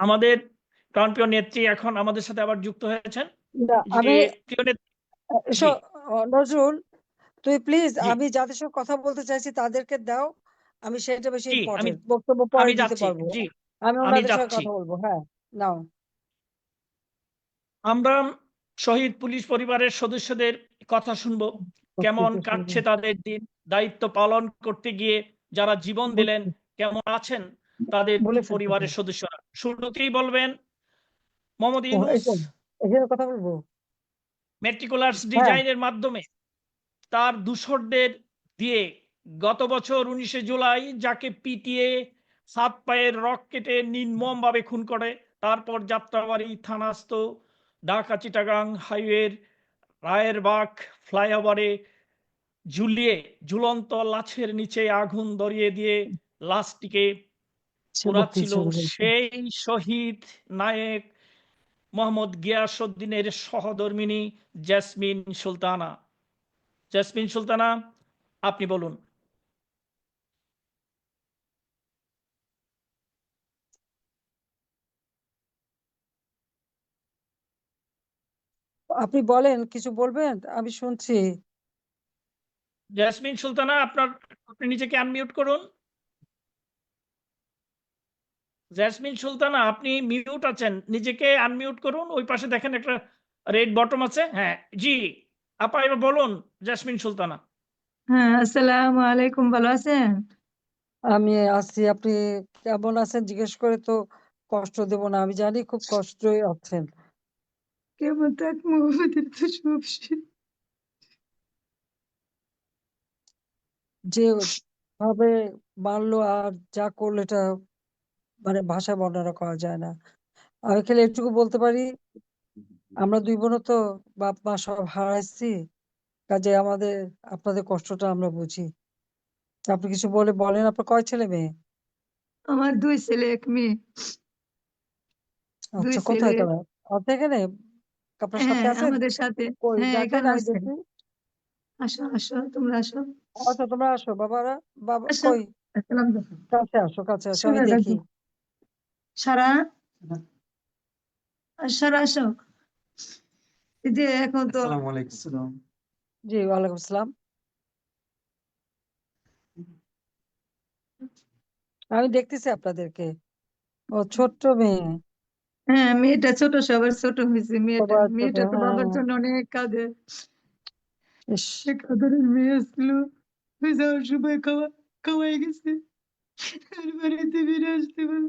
আমাদের প্রাণপ্রিয় নেত্রী এখন আমাদের সাথে আবার যুক্ত হয়েছেন। আমি নজরুল তুই প্লিজ আমি যাদের সঙ্গে কথা বলতে চাইছি তাদেরকে দাও। আমি সেটা বেশি ইম্পর্টেন্ট বক্তব্য পরে দিতে পারব। আমি আমি ওনাদের সঙ্গে কথা বলব হ্যাঁ নাও। আমরা শহীদ পুলিশ পরিবারের সদস্যদের কথা শুনব। কেমন কাটছে তাদের দিন? দায়িত্ব পালন করতে গিয়ে যারা জীবন দিলেন কেমন আছেন? তাদের পরিবারের সদস্যরা। শুরুতেই বলবেন মোহাম্মদ ইউনুস। কথা বলব। মেট্রিকুলার্স হ্যাঁ। ডিজাইনের মাধ্যমে তার দূষরদের দিয়ে গত বছর উনিশে জুলাই যাকে পিটিয়ে সাত পায়ের রক কেটে নির্মমভাবে খুন করে তারপর যাত্রাবাড়ি থানাস্থ ঢাকা চিটাগাং হাইওয়ের রায়েরবাগ ফ্লাইওভারে ঝুলিয়ে ঝুলন্ত লাশের নিচে আগুন ধরিয়ে দিয়ে লাশটিকে পোড়াচ্ছিল সেই শহীদ নায়ক মোহাম্মদ গিয়াসউদ্দিনের সহধর্মিনী জেসমিন সুলতানা। জেসমিন সুলতানা আপনি বলুন। আপনি বলেন কিছু বলবেন? আমি শুনছি। জেসমিন সুলতানা আপনার আপনি নিজেকে আনমিউট করুন। জেসমিন সুলতানা আপনি মিউট আছেন। নিজেকে আনমিউট করুন ওই পাশে দেখেন একটা রেড বটম আছে। হ্যাঁ জি আপা এবার বলুন জেসমিন সুলতানা। হ্যাঁ আসসালামু আলাইকুম ভালো আছেন? আমি আছি আপনি কেমন আছেন? জিজ্ঞেস করে তো কষ্ট দেব না আমি জানি খুব কষ্টই আছেন। কেমন থাকব আমাদের তো সব যে ভাবে মারলো আর যা করল এটা মানে ভাষায় বর্ণনা করা যায় না। আমি খালি এটুকু বলতে পারি আমরা দুই বোনও তো বাপ মা সব হারাইছি কাজে আমাদের আপনাদের কষ্টটা আমরা বুঝি। আপনি কিছু বলে বলেন আপনার কয় ছেলে মেয়ে? আমার দুই ছেলে এক মেয়ে। আচ্ছা কোথায়। তারা? আছে এখানে? আপনার সাথে হ্যাঁ আছে আমাদের সাথে। হ্যাঁ এখানে আছে। আসো আসো তোমরা আসো। আচ্ছা তোমরা আসো বাবারা বাবা কই? কাছে আসো কাছে আসো আমি দেখি। সারা সারা আসো। যে এখন তো জি ওয়ালাইকুম আসসালাম। আমি দেখতেছি আপনাদেরকে। ও ছোট্ট মেয়ে। হ্যাঁ মেয়েটা ছোট সবার ছোট হয়েছে। মেয়েটা মেয়েটা তো বাবার হ্যাঁ। জন্য অনেক কাঁদে আদরের মেয়ে ওই যাওয়ার সময় খাওয়া খাওয়াই গেছে। আর বাড়িতে ফিরে আসতে পারে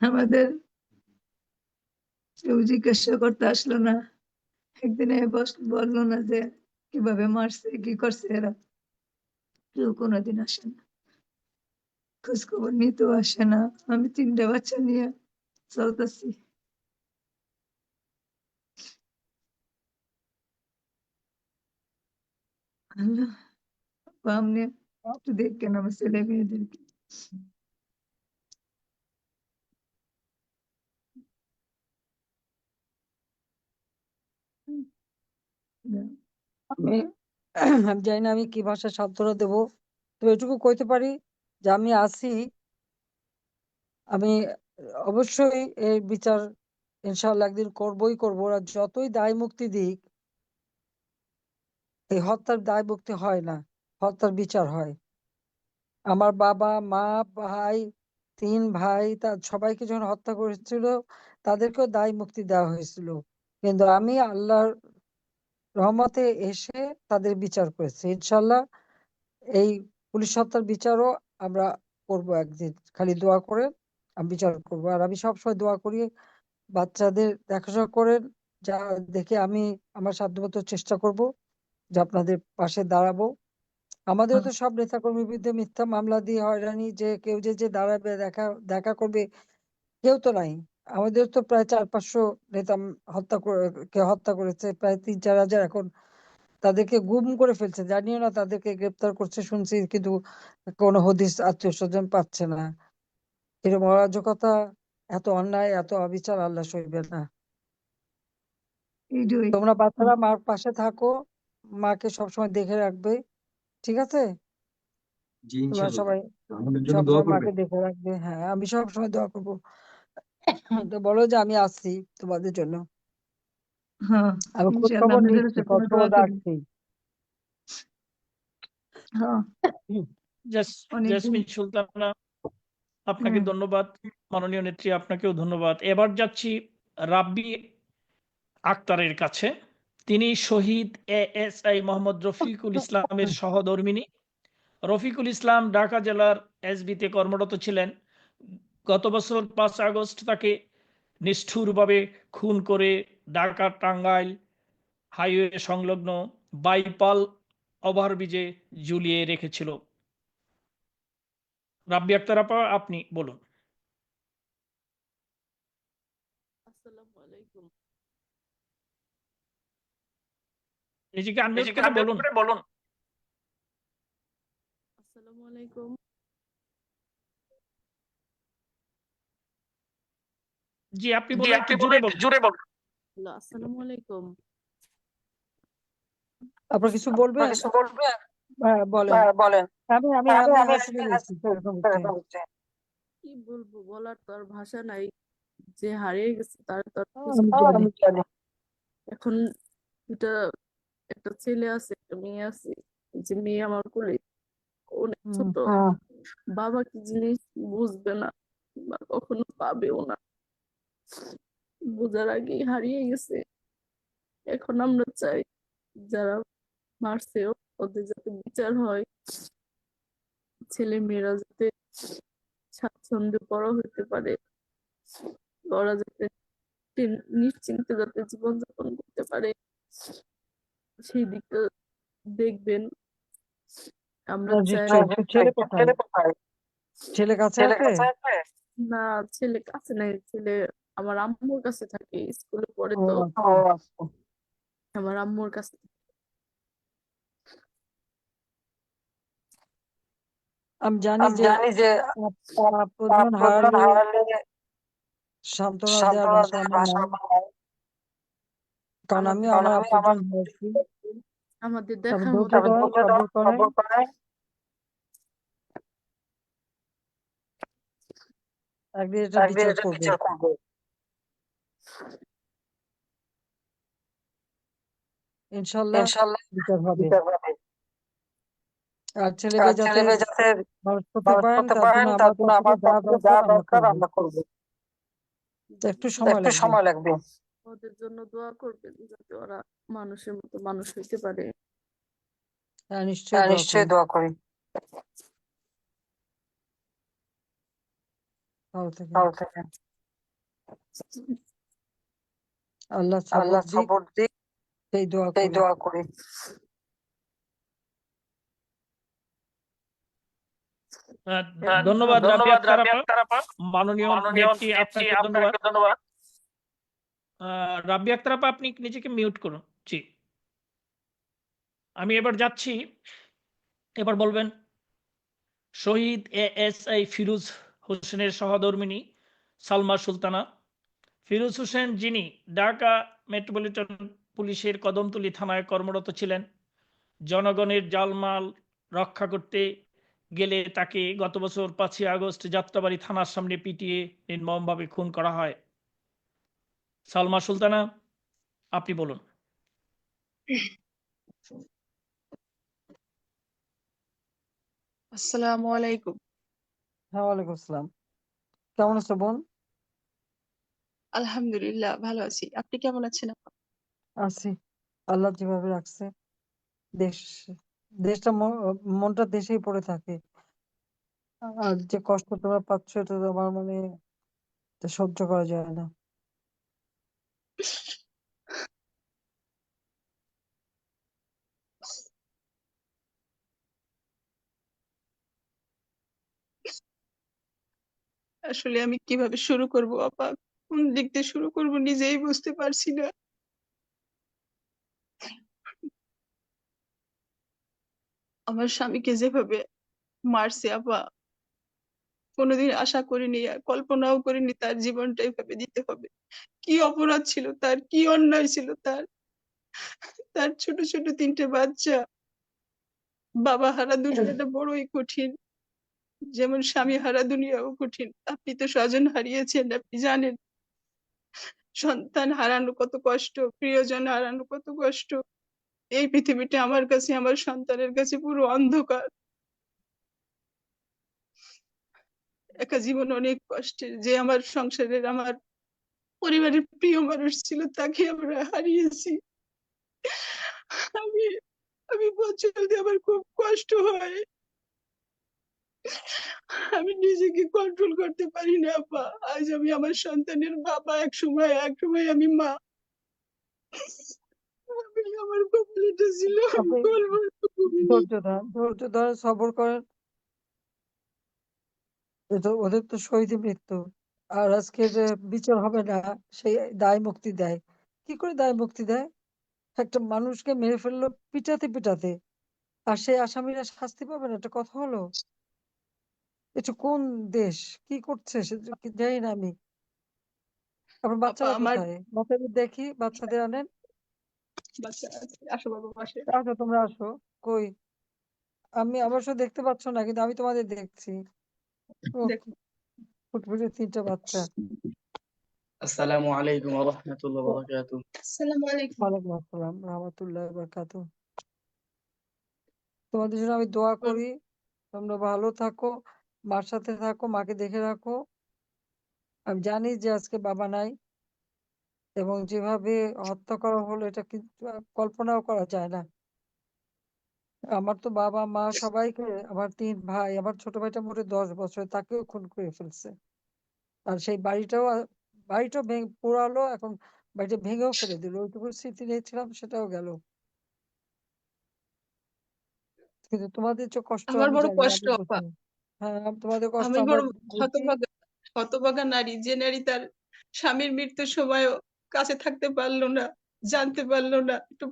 আমাদের কেউ জিজ্ঞাসা করতে আসলো না। একদিনে বলল না যে কীভাবে মারছে, কি করছে এরা। কেউ কোনোদিন আসে না। খোঁজ খবর নিতেও আসে না। আমি তিনটা বাচ্চা নিয়ে চলতেছি। আল্লাহ আপনি একটু দেখেন আমার ছেলে মেয়েদেরকে আমি আমি জানি না আমি কি ভাষায় সান্ত্বনা দেব। তো এটুকু কইতে পারি যে আমি আছি। আমি অবশ্যই এর বিচার ইনশাআল্লাহ একদিন করবই করব আর যতই দায় মুক্তি দিক, এই হত্যার দায় মুক্তি হয় না, হত্যার বিচার হয়। আমার বাবা, মা, ভাই, তিন ভাই তার সবাইকে যখন হত্যা করেছিল, তাদেরকেও দায় মুক্তি দেওয়া হয়েছিল। কিন্তু আমি আল্লাহর রহমতে এসে তাদের বিচার করেছে। ইনশাল্লাহ এই পুলিশ হত্যার বিচারও আমরা করব একদিন। খালি দোয়া করে আমি বিচার করব। আর আমি সবসময় দোয়া করি বাচ্চাদের দেখাশোনা করেন, যা দেখে আমি আমার সাধ্যমতো চেষ্টা করব যে আপনাদের পাশে দাঁড়াবো। আমাদেরও তো সব নেতাকর্মীর বিরুদ্ধে মিথ্যা মামলা দিয়ে হয়রানি, যে কেউ যে যে দাঁড়াবে, দেখা দেখা করবে, কেউ তো নাই। আমাদের তো প্রায় চার পাঁচশো নেতা হত্যা করে কে হত্যা করেছে প্রায় তিন চার হাজার এখন তাদেরকে গুম করে ফেলছে। জানিও না তাদেরকে গ্রেপ্তার করছে শুনছি কিন্তু কোনো হদিস আত্মীয় স্বজন পাচ্ছে না। এরকম অরাজকতা এত অন্যায় এত অবিচার আল্লাহ সইবে না। তোমরা বাচ্চারা মার পাশে থাকো মাকে সবসময় দেখে রাখবে ঠিক আছে? তোমরা সবাই আমাদের জন্য সবসময় মাকে দেখে রাখবে হ্যাঁ আমি সবসময় দোয়া করব। তো বলো যে আমি আসছি তোমাদের জন্য। হ্যাঁ আমি খোঁজ খবর নিচ্ছি কাছে খোঁজ কোনো খবর রাখছি। হ্যাঁ। জাস- অনেকদিন জেসমিন সুলতানা আপনাকে ধন্যবাদ। মাননীয় নেত্রী আপনাকেও ধন্যবাদ। এবার যাচ্ছি রাব্বি আক্তারের কাছে। তিনি শহীদ এএসআই মোহাম্মদ রফিকুল ইসলামের সহধর্মিনী রফিকুল ইসলাম ঢাকা জেলার এসবিতে কর্মরত ছিলেন। গত বছর পাঁচ আগস্ট তাকে নিষ্ঠুরভাবে খুন করে ঢাকা টাঙ্গাইল হাইওয়ে সংলগ্ন বাইপাল ওভারব্রিজে ঝুলিয়ে রেখেছিল। রাব্বি আক্তার আপা আপনি বলুন। নিজেকে আনমিউট করে বলুন। বলুন। আসসালামু আলাইকুম। জি আপনি বলুন একটু জোরে বলুন জোরে বলুন। হ্যালো আসসালামু আলাইকুম। আপনার কিছু বলবেন হ্যাঁ বলেন। বলেন। আমি আমি আমি আমি শুনে নিচ্ছি কি বলব বলার তো আর ভাষা নাই। যে হারিয়ে গেছে তার তো কিছু এখন দুটা একটা ছেলে আছে একটা মেয়ে আছে। যে মেয়ে আমার কোলে অনেক ছোট। বাবা কি জিনিস বুঝবে না বা কখনো পাবেও না। বোঝার আগেই হারিয়ে গেছে। এখন আমরা চাই যারা মারছে ওদের যাতে বিচার হয়। ছেলে মেয়েরা যাতে স্বাচ্ছন্দ্যে বড় হতে পারে। ওরা যাতে নিশ্চিন্তে যাতে জীবনযাপন করতে পারে। সেই দিকটা দেখবেন। আমরা চাই ছেলে কাছে? না ছেলে কাছে নাই। ছেলে আমার আম্মুর কাছে থাকে স্কুলে পড়ে তো। আমার আম্মুর কাছে আমি জানি যে হারালে সান্ত্বনা দেওয়ার ভাষা আমার নাই কারণ আমাদের আমি আমার হারাইছি মতো করে একদিন এটা বিচার করব। ইনশাল্লাহ ইনশাআল্লাহ বিচার হবে। বিচার হবে। আর যাতে মানুষ করতে মানুষ পারেন করতে তার পারেন জন্য তার আমার জন্য পক্ষ আমার যা পক্ষ থেকে যা দরকার আমরা দরকার করব। আমরা করব। একটু সময় একটু লাগবে। সময় লাগবে। ওদের জন্য দোয়া করবেন যাতে ওরা মানুষের মতো মানুষ হইতে পারে। হ্যাঁ নিশ্চয়ই হ্যাঁ দোয়া নিশ্চয়ই করি। দোয়া করি। ভালো থেকে ভালো থাকেন। আল্লাহ আল্লাহ সবর দিক। সেই দোয়া সেই করি দোয়া করি ধন্যবাদ ধন্যবাদ মাননীয় নেত্রী আপনাকে ধন্যবাদ। রাব্বি আক্তার আপা আপনি নিজেকে মিউট করুন। জি। আমি এবার যাচ্ছি। এবার বলবেন শহীদ এএসআই ফিরোজ হোসেনের সহধর্মিনী সালমা সুলতানা। ফিরুজ হোসেন যিনি ঢাকা মেট্রোপলিটন পুলিশের কদমতলী থানায় কর্মরত ছিলেন। জনগণের জালমাল রক্ষা করতে গেলে তাকে গত বছর পাঁচই আগস্ট যাত্রাবাড়ি থানার সামনে পিটিয়ে নির্মমভাবে খুন করা হয়। সালমা সুলতানা আপনি বলুন। আসসালামু আলাইকুম। হ্যাঁ ওয়ালাইকুম আসসালাম। কেমন আছো বোন? আলহামদুলিল্লাহ ভালো আছি। আপনি কেমন আছেন? আছি, আল্লাহ যেভাবে রাখছে, দেশ, দেশটা মনটা দেশেই পড়ে থাকে। আর যে কষ্ট তোমরা পাচ্ছ, এটা আমার মানে সহ্য করা যায় না। আসলে আমি কীভাবে শুরু করব আপা কোন দিক দিয়ে শুরু করব, নিজেই বুঝতে পারছি না। আমার স্বামীকে যেভাবে মারছে আপা কোনোদিন আশা করিনি আর কল্পনাও করিনি তার জীবনটা এভাবে দিতে হবে। কি অপরাধ ছিল তার কি অন্যায় ছিল তার? তার ছোট ছোট তিনটে বাচ্চা। বাবা হারা দুনিয়াটা বড়ই কঠিন যেমন স্বামী হারা দুনিয়াও কঠিন। আপনি তো স্বজন হারিয়েছেন আপনি জানেন। সন্তান হারানো কত কষ্ট প্রিয়জন হারানো কত কষ্ট। এই পৃথিবীটা আমার কাছে, আমার সন্তানের কাছে পুরো অন্ধকার। একা জীবন অনেক কষ্টের, যে আমার সংসারের আমার পরিবারের প্রিয় মানুষ ছিল, তাকে আমরা হারিয়েছি। আমি আমি বলতে আমার খুব কষ্ট হয়। আমি নিজেকে কন্ট্রোল করতে পারি না আপা আজ আমি আমার সন্তানের বাবা, এক সময় এক সময় আমি মা। আমার কপালেটা ছিল। আমি আপনি বলব তুমি ধৈর্য ধরেন ধৈর্য ধরে সবর করেন ওদের তো শহীদ মৃত্যু। আর আজকে যে বিচার হবে না সেই দায় মুক্তি দেয়। কি করে দায় মুক্তি দেয়? একটা মানুষকে মেরে ফেলল পিটাতে পিটাতে। আর সেই আসামিরা শাস্তি পাবে না এটা কথা হলো? এটা কোন দেশ? কি করছে সে জানি না আমি। আপনার বাচ্চারা দেখি বাচ্চাদের আনেন। বাচ্চা আসো বাবা পাশে আসো তোমরা আসো। কই? আমি অবশ্য দেখতে পাচ্ছ না কিন্তু আমি তোমাদের দেখছি। ফুটফুটে তিনটা বাচ্চা। আসসালামু আলাইকুম ওয়া রাহমাতুল্লাহি ওয়া বারাকাতুহু। আসসালামু আলাইকুম। ওয়ালাইকুম আসসালাম রহমতুল্লাহ বরকাত তোমাদের জন্য আমি দোয়া করি তোমরা ভালো থাকো মার সাথে থাকো মাকে দেখে রাখো। আমি জানি যে আজকে বাবা নাই। এবং যেভাবে হত্যা করা হলো এটা কিন্তু কল্পনাও করা যায় না। আমার তো বাবা মা সবাইকে আমার তিন ভাই আমার ছোট ভাইটা মোটে দশ বছর তাকেও খুন করে ফেলছে। আর সেই বাড়িটাও বাড়িটাও ভেঙে পোড়ালো এখন বাড়িটা ভেঙেও ফেলে দিল। ওইটুকু স্মৃতি নিয়েছিলাম সেটাও গেল। কিন্তু তোমাদের যে কষ্ট আমার বড় কষ্ট হ্যাঁ তোমাদের কষ্ট আমি বড় হতভাগা হতভাগা নারী যে নারী তার স্বামীর মৃত্যুর সময়ও কাছে থাকতে পারল না জানতে পারল না। একটু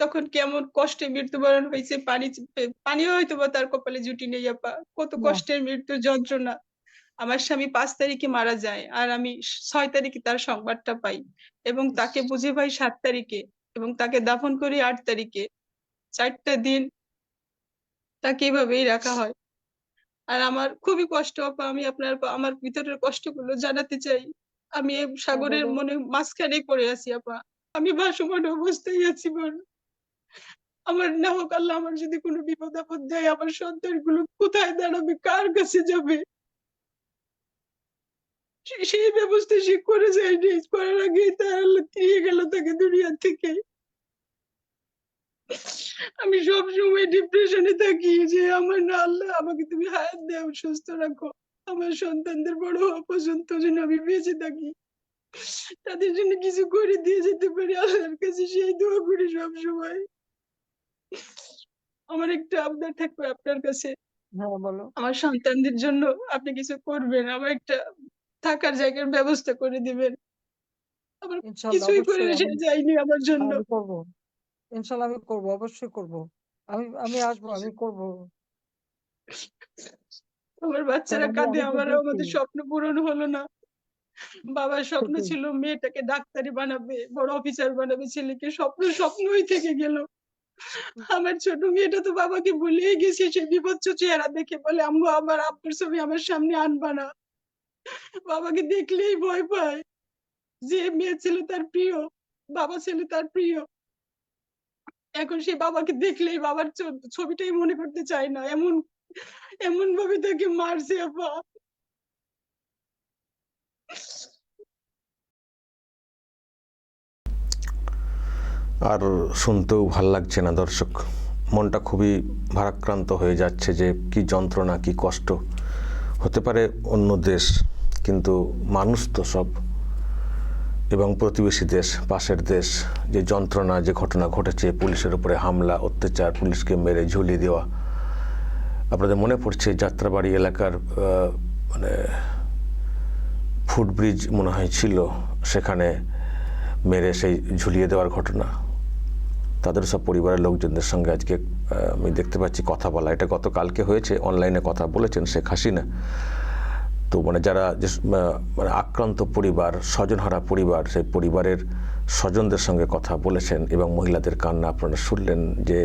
তখন কেমন কষ্টে মৃত্যুবরণ হয়েছে পানি পানিও হয়তো বা তার কপালে জুটি নেই আপা কত কষ্টের মৃত্যুর যন্ত্রণা। আমার স্বামী পাঁচ তারিখে মারা যায় আর আমি ছয় তারিখে তার সংবাদটা পাই এবং তাকে বুঝে পাই সাত তারিখে এবং তাকে দাফন করি আট তারিখে। চারটা দিন তাকে এভাবেই রাখা হয়। আর আমার খুবই কষ্ট আপা আমি আপনার আমার ভিতরের কষ্টগুলো জানাতে চাই। আমি হ্যাঁ সাগরের বলো মনে মাঝখানেই পড়ে আছি আপা। আমি ভাসমান অবস্থায় আছি বোন। আমার না হোক আল্লাহ আমার যদি কোনো বিপদ আপদ দেয় আমার সন্তানগুলো কোথায় দাঁড়াবে? কার কাছে যাবে? সে- সেই ব্যবস্থা সে করে যায়নি। করার আগে তার আল্লাহ দিয়ে গেল তাকে দুনিয়া থেকে। আমি সব সময় ডিপ্রেশনে থাকি যে আমার না আল্লাহ আমাকে তুমি হায়াত দাও সুস্থ রাখো। আমার সন্তানদের বড় হওয়া পর্যন্ত যেন আমি বেঁচে থাকি। তাদের জন্য কিছু করে দিয়ে যেতে পারি আল্লাহর কাছে সেই দোয়া করি সব সময় আমার একটা আবদার থাকবে আপনার কাছে। হ্যাঁ বলো। আমার সন্তানদের জন্য আপনি কিছু করবেন আমার একটা থাকার জায়গার ব্যবস্থা করে দিবেন। আমার কিছুই করে যায়নি আমার জন্য। করব। ইনশাল্লাহ আমি করব অবশ্যই করব। আমি আমি আসব আমি করব। আমার বাচ্চারা কাঁদে আমি আমার আমাদের স্বপ্ন পূরণ হলো না। বাবার স্বপ্ন ছিল মেয়েটাকে ডাক্তারি বানাবে বড় অফিসার বানাবে ছেলেকে স্বপ্ন স্বপ্নই থেকে গেল। আমার ছোট মেয়েটা তো বাবাকে ভুলেই গেছে সে বিভৎস চেহারা দেখে বলে আম্মু আমার আব্বুর ছবি আমার সামনে আনবা না। বাবাকে দেখলেই ভয় পায় যে মেয়ে ছিল তার প্রিয় বাবা ছিল তার প্রিয়। এখন সে বাবাকে দেখলেই বাবার ছবিটাই মনে করতে চায় না এমন এমন ভাবে তাকে মারছে আপা আর শুনতেও ভালো লাগছে না, দর্শক। মনটা খুবই ভারাক্রান্ত হয়ে যাচ্ছে যে কি যন্ত্রণা, কি কষ্ট। হতে পারে অন্য দেশ, কিন্তু মানুষ তো সব। এবং প্রতিবেশী দেশ, পাশের দেশ, যে যন্ত্রণা, যে ঘটনা ঘটেছে, পুলিশের উপরে হামলা, অত্যাচার, পুলিশকে মেরে ঝুলিয়ে দেওয়া আপনাদের মনে পড়ছে যাত্রাবাড়ি এলাকার মানে ফুটব্রিজ মনে হয় ছিল, সেখানে মেরে সেই ঝুলিয়ে দেওয়ার ঘটনা? তাদের সব পরিবারের লোকজনদের সঙ্গে আজকে আমি দেখতে পাচ্ছি কথা বলা। এটা গতকালকে হয়েছে, অনলাইনে কথা বলেছেন শেখ হাসিনা। তো মানে যারা যে মানে আক্রান্ত পরিবার, স্বজনহারা পরিবার, সেই পরিবারের স্বজনদের সঙ্গে কথা বলেছেন এবং মহিলাদের কান্না আপনারা শুনলেন যে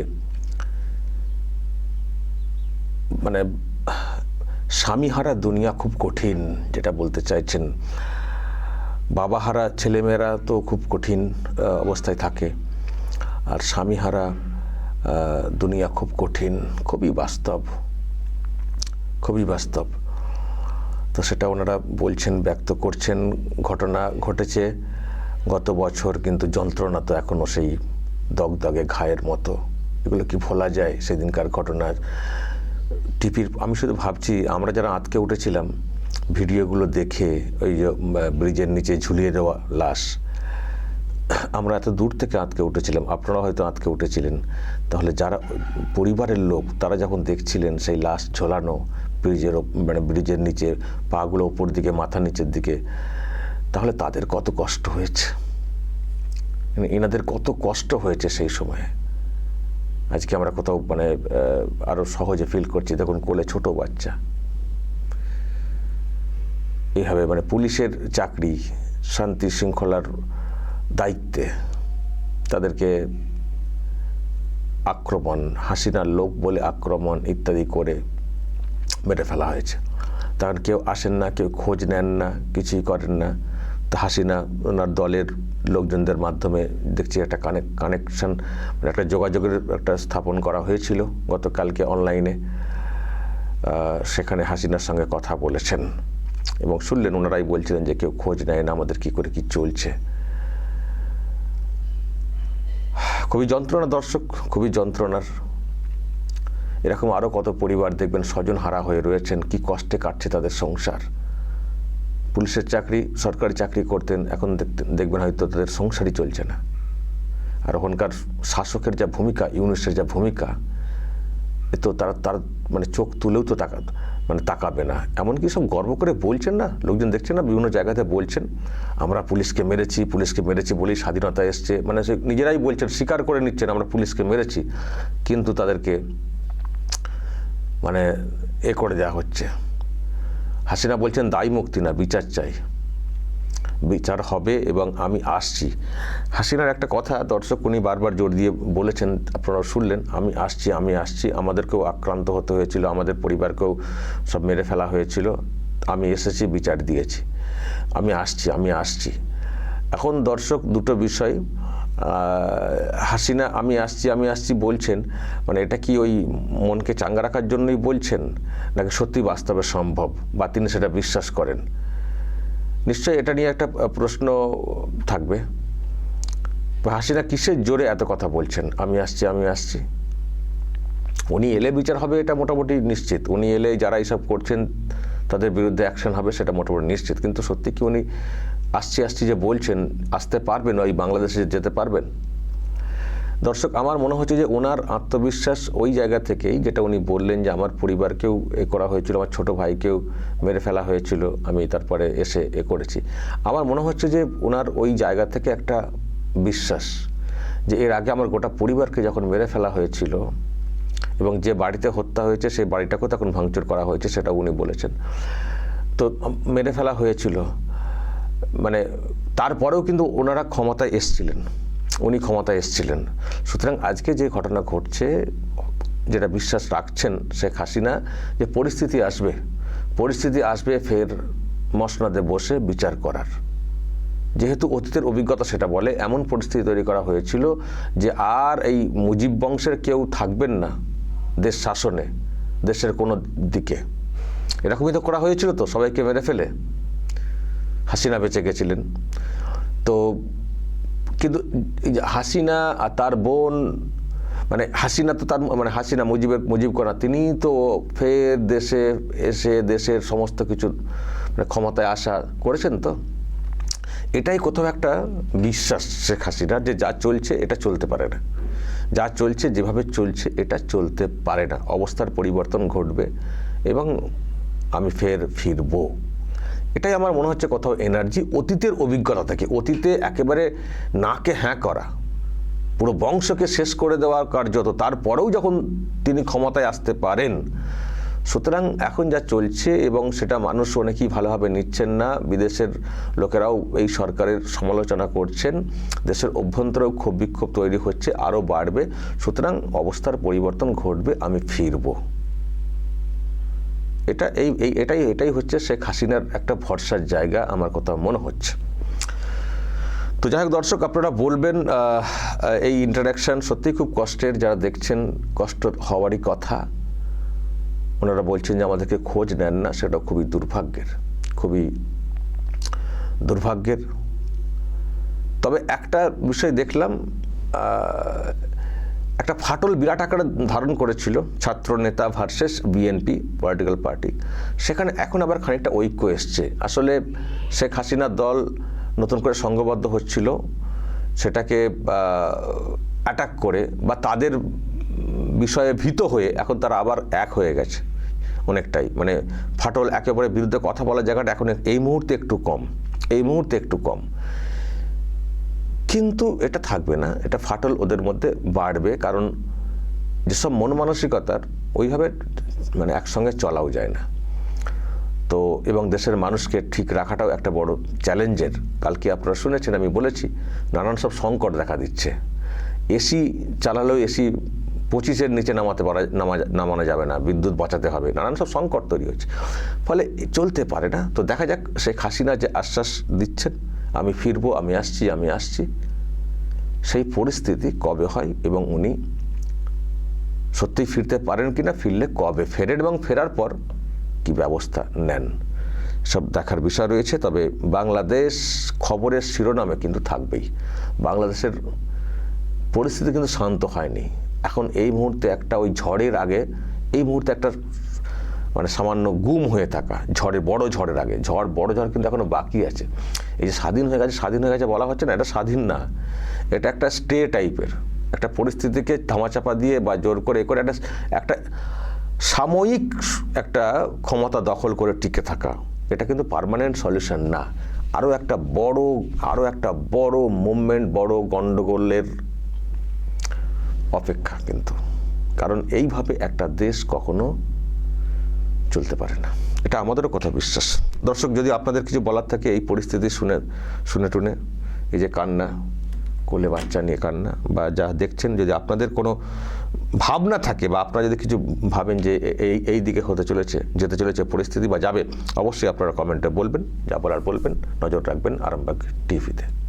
মানে স্বামীহারা দুনিয়া খুব কঠিন, যেটা বলতে চাইছেন। বাবাহারা ছেলেমেয়েরা তো খুব কঠিন অবস্থায় থাকে। আর স্বামীহারা দুনিয়া খুব কঠিন, খুবই বাস্তব। খুবই বাস্তব। তো সেটা ওনারা বলছেন, ব্যক্ত করছেন। ঘটনা ঘটেছে গত বছর, কিন্তু যন্ত্রণা তো এখনও সেই দগদগে ঘায়ের মতো। এগুলো কি ভোলা যায়? সেদিনকার ঘটনা। টিপির আমি শুধু ভাবছি, আমরা যারা আটকে উঠেছিলাম, ভিডিওগুলো দেখে, ওই যে ব্রিজের নিচে ঝুলিয়ে দেওয়া লাশ, আমরা এত দূর থেকে আটকে উঠেছিলাম। আপনারা হয়তো আটকে উঠেছিলেন। তাহলে যারা, পরিবারের লোক, তারা যখন দেখছিলেন সেই লাশ ঝোলানো, ব্রিজের মানে ব্রিজের নিচে, পাগুলো ওপর দিকে, মাথা নিচের দিকে, তাহলে তাদের কত কষ্ট হয়েছে? মানে এনাদের কত কষ্ট হয়েছে সেই সময়ে? আজকে আমরা কোথাও মানে আহ, আরও সহজে ফিল করছি দেখুন কোলে ছোট বাচ্চা। এইভাবে মানে পুলিশের চাকরি শান্তি শৃঙ্খলার দায়িত্বে তাদেরকে আক্রমণ হাসিনার লোক বলে আক্রমণ ইত্যাদি করে মেরে ফেলা হয়েছে। তখন কেউ আসেন না কেউ খোঁজ নেন না কিছুই করেন না। হাসিনা, ওনার দলের লোকজনদের মাধ্যমে দেখছি একটা কানেক কানেকশন একটা যোগাযোগের একটা স্থাপন করা হয়েছিল গতকালকে অনলাইনে সেখানে হাসিনার সঙ্গে কথা বলেছেন এবং শুনলেন, ওনারাই বলছিলেন যে কেউ খোঁজ নেয় না, আমাদের কি করে কি চলছে। খুবই যন্ত্রণা দর্শক, খুবই যন্ত্রণার। এরকম আরও কত পরিবার দেখবেন স্বজন হারা হয়ে রয়েছেন, কি কষ্টে কাটছে তাদের সংসার। পুলিশের চাকরি, সরকারি চাকরি করতেন, এখন দেখবেন হয়তো তাদের সংসারই চলছে না। আর ওখানকার শাসকের যা ভূমিকা, ইউনিসের যা ভূমিকা, এ তো তারা, তার মানে চোখ তুলেও তো তাকা মানে তাকাবে না। এমনকি সব গর্ব করে বলছেন না, লোকজন দেখছেন না, বিভিন্ন জায়গাতে বলছেন, আমরা পুলিশকে মেরেছি পুলিশকে মেরেছি বলেই স্বাধীনতা এসছে। মানে সে নিজেরাই বলছেন, স্বীকার করে নিচ্ছেন, আমরা পুলিশকে মেরেছি। কিন্তু তাদেরকে মানে এ করে দেওয়া হচ্ছে। হাসিনা বলছেন, দায়ী মুক্তি না, বিচার চাই। বিচার হবে এবং আমি আসছি। হাসিনার একটা কথা, দর্শক উনি বারবার জোর দিয়ে বলেছেন, আপনারা শুনলেন, আমি আসছি আমি আসছি। আমাদেরকেও আক্রান্ত হতে হয়েছিল, আমাদের পরিবারকেও সব মেরে ফেলা হয়েছিল। আমি এসেছি, বিচার দিয়েছি। আমি আসছি আমি আসছি। এখন দর্শক, দুটো বিষয়। হাসিনা, আমি আসছি আমি আসছি বলছেন মানে এটা কি ওই মনকে চাঙ্গা রাখার জন্যই বলছেন, নাকি সত্যি বাস্তবে সম্ভব বা তিনি সেটা বিশ্বাস করেন? নিশ্চয়ই এটা নিয়ে একটা প্রশ্ন থাকবে। হাসিনা কিসের জোরে এত কথা বলছেন? আমি আসছি আমি আসছি। উনি এলে বিচার হবে এটা মোটামুটি নিশ্চিত। উনি এলে যারা এইসব করছেন, তাদের বিরুদ্ধে অ্যাকশন হবে সেটা মোটামুটি নিশ্চিত। কিন্তু সত্যি কি উনি আসছি আসছি যে বলছেন, আসতে পারবেন ওই বাংলাদেশে যেতে পারবেন। দর্শক, আমার মনে হচ্ছে যে ওনার আত্মবিশ্বাস ওই জায়গা থেকেই যেটা উনি বললেন যে আমার পরিবারকেও এ করা হয়েছিল, আমার ছোট ভাইকেও মেরে ফেলা হয়েছিল, আমি তারপরে এসে এ করেছি। আমার মনে হচ্ছে যে ওনার ওই জায়গা থেকে একটা বিশ্বাস যে এর আগে আমার গোটা পরিবারকে যখন মেরে ফেলা হয়েছিল এবং যে বাড়িতে হত্যা হয়েছে, সেই বাড়িটাকেও তখন ভাঙচুর করা হয়েছে, সেটা উনি বলেছেন। তো, মেরে ফেলা হয়েছিল মানে তারপরেও কিন্তু ওনারা ক্ষমতায় এসছিলেন। উনি ক্ষমতায় এসছিলেন। সুতরাং আজকে যে ঘটনা ঘটছে, যেটা বিশ্বাস রাখছেন শেখ হাসিনা, যে পরিস্থিতি আসবে পরিস্থিতি আসবে ফের মসনাদে বসে বিচার করার। যেহেতু অতীতের অভিজ্ঞতা সেটা বলে, এমন পরিস্থিতি তৈরি করা হয়েছিল যে আর এই মুজিব বংশের কেউ থাকবেন না দেশ শাসনে, দেশের কোনো দিকে। এরকমই তো করা হয়েছিল তো, সবাইকে মেরে ফেলে? হাসিনা বেঁচে গেছিলেন। তো কিন্তু হাসিনা আর তার বোন মানে হাসিনা তো তার মানে হাসিনা মুজিবের, মুজিব করা, তিনি তো ফের দেশে এসে দেশের সমস্ত কিছু মানে ক্ষমতায় আসা করেছেন তো। এটাই কোথাও একটা বিশ্বাস শেখ হাসিনার যে যা চলছে এটা চলতে পারে না। যা চলছে যেভাবে চলছে এটা চলতে পারে না। অবস্থার পরিবর্তন ঘটবে এবং আমি ফের ফিরবো। এটাই আমার মনে হচ্ছে কোথাও এনার্জি অতীতের অভিজ্ঞতা থেকে। অতীতে একেবারে নাকে হ্যাঁ করা, পুরো বংশকে শেষ করে দেওয়ার কার্যত তারপরেও যখন তিনি ক্ষমতায় আসতে পারেন, সুতরাং এখন যা চলছে এবং সেটা মানুষ অনেকেই ভালোভাবে নিচ্ছেন না, বিদেশের লোকেরাও এই সরকারের সমালোচনা করছেন, দেশের অভ্যন্তরেও ক্ষোভ বিক্ষোভ তৈরি হচ্ছে, আরও বাড়বে, সুতরাং অবস্থার পরিবর্তন ঘটবে, আমি ফিরব। এটা এই এটাই এটাই হচ্ছে শেখ হাসিনার একটা ভরসার জায়গা আমার কথা মনে হচ্ছে। তো যাই হোক দর্শক, আপনারা বলবেন এই ইন্টারাকশন সত্যিই খুব কষ্টের। যারা দেখছেন, কষ্ট হওয়ারই কথা। ওনারা বলছেন যে আমাদেরকে খোঁজ নেন না, সেটা খুবই দুর্ভাগ্যের খুবই দুর্ভাগ্যের। তবে একটা বিষয় দেখলাম একটা ফাটল বিরাট আকারে ধারণ করেছিল ছাত্র নেতা ভার্সেস বিএনপি পলিটিক্যাল পার্টি। সেখানে এখন আবার খানিকটা ঐক্য এসছে। আসলে শেখ হাসিনার দল নতুন করে সংঘবদ্ধ হচ্ছিল, সেটাকে অ্যাটাক করে বা তাদের বিষয়ে ভীত হয়ে এখন তারা আবার এক হয়ে গেছে অনেকটাই। মানে ফাটল একেবারে বিরুদ্ধে কথা বলার জায়গাটা এখন এই মুহূর্তে একটু কম, এই মুহূর্তে একটু কম। কিন্তু এটা থাকবে না, এটা ফাটল ওদের মধ্যে বাড়বে, কারণ যেসব মন মানসিকতার ওইভাবে মানে একসঙ্গে চলাও যায় না। তো এবং দেশের মানুষকে ঠিক রাখাটাও একটা বড় চ্যালেঞ্জের। কালকে আপনারা শুনেছেন, আমি বলেছি, নানান সব সংকট দেখা দিচ্ছে। এসি চালালেও এসি পঁচিশের নিচে নামাতে পারা, নামা, নামানো যাবে না, বিদ্যুৎ বাঁচাতে হবে, নানান সব সংকট তৈরি হচ্ছে। ফলে চলতে পারে না। তো দেখা যাক, শেখ হাসিনা যে আশ্বাস দিচ্ছেন আমি ফিরবো, আমি আসছি আমি আসছি। সেই পরিস্থিতি কবে হয় এবং উনি সত্যিই ফিরতে পারেন কি না ফিরলে কবে? ফেরেন এবং ফেরার পর কি ব্যবস্থা নেন? সব দেখার বিষয় রয়েছে, তবে বাংলাদেশ খবরের শিরোনামে কিন্তু থাকবেই। বাংলাদেশের পরিস্থিতি কিন্তু শান্ত হয়নি। এখন এই মুহূর্তে একটা ওই ঝড়ের আগে, এই মুহূর্তে একটা মানে সামান্য গুম হয়ে থাকা, ঝড়ে, বড় ঝড়ের আগে। ঝড়, বড় ঝড় কিন্তু এখনও বাকি আছে। এই যে স্বাধীন হয়ে গেছে, স্বাধীন হয়ে গেছে বলা হচ্ছে না, এটা স্বাধীন না। এটা একটা স্টে টাইপের। একটা পরিস্থিতিকে ধামাচাপা দিয়ে বা জোর করে এ করে একটা একটা সাময়িক একটা ক্ষমতা দখল করে টিকে থাকা। এটা কিন্তু পার্মানেন্ট সলিউশন না। আরও একটা বড় আরও একটা বড় মুভমেন্ট, বড় গণ্ডগোলের অপেক্ষা কিন্তু। কারণ এইভাবে একটা দেশ কখনো চলতে পারে না। এটা আমাদেরও কথা বিশ্বাস। দর্শক, যদি আপনাদের কিছু বলার থাকে, এই পরিস্থিতি শুনে শুনে টুনে, এই যে কান্না, কোলে বাচ্চা নিয়ে কান্না, বা যা দেখছেন, যদি আপনাদের কোনো ভাবনা থাকে, বা আপনারা যদি কিছু ভাবেন যে এই এই দিকে হতে চলেছে, যেতে চলেছে পরিস্থিতি বা যাবে, অবশ্যই আপনারা কমেন্টে বলবেন, যা বলার বলবেন, নজর রাখবেন আরামবাগ টিভিতে।